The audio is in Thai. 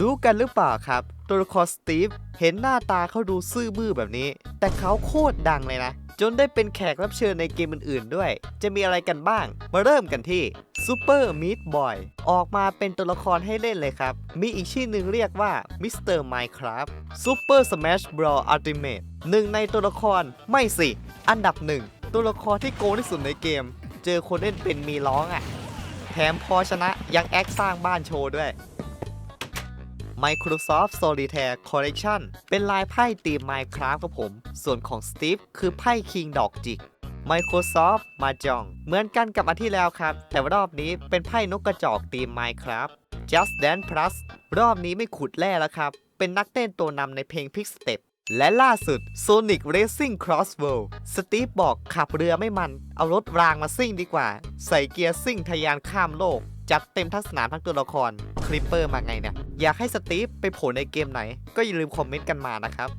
รู้กันหรือเปล่าครับ ตัวละครสตีฟเห็นหน้าตาเขาดูซื่อบื้อแบบนี้ แต่เขาโคตรดังเลยนะ จนได้เป็นแขกรับเชิญในเกมอื่นๆด้วย จะมีอะไรกันบ้าง มาเริ่มกันที่ Super Meat Boy ออกมาเป็นตัวละครให้เล่นเลยครับ มีอีกชื่อหนึ่งเรียกว่า Mr. Minecraft Super Smash Bros Ultimate หนึ่งในตัวละครไม่สิ อันดับหนึ่งตัวละครที่โกงที่สุดในเกม เจอคนเล่นเป็นมีร้องอะแถมพอชนะยังแอคสร้างบ้านโชว์ด้วย Microsoft Solitaire Collection เป็นลายไพ่ตีม Minecraft ครับผม ส่วนของ Steve คือไพ่ King ดอกจิก Microsoft Mahjong เหมือนกันกับอันที่แล้วครับ แต่ว่ารอบนี้เป็นไพ่นกกระจอกตีม Minecraft Just Dance Plus รอบนี้ไม่ขุดแร่แล้วครับ เป็นนักเต้นตัวนำในเพลง Pick Step และล่าสุด Sonic Racing Cross World สตีฟบอกขับเรือไม่มัน เอารถรางมาซิ่งดีกว่า ใส่เกียร์ซิ่งทะยานข้ามโลก จัดเต็มทั้งสนามทั้งตัวละคร คลิปเปอร์มาไงเนี่ย อยากให้สตีฟไปโผล่ในเกมไหน ก็อย่าลืมคอมเมนต์กันมานะครับ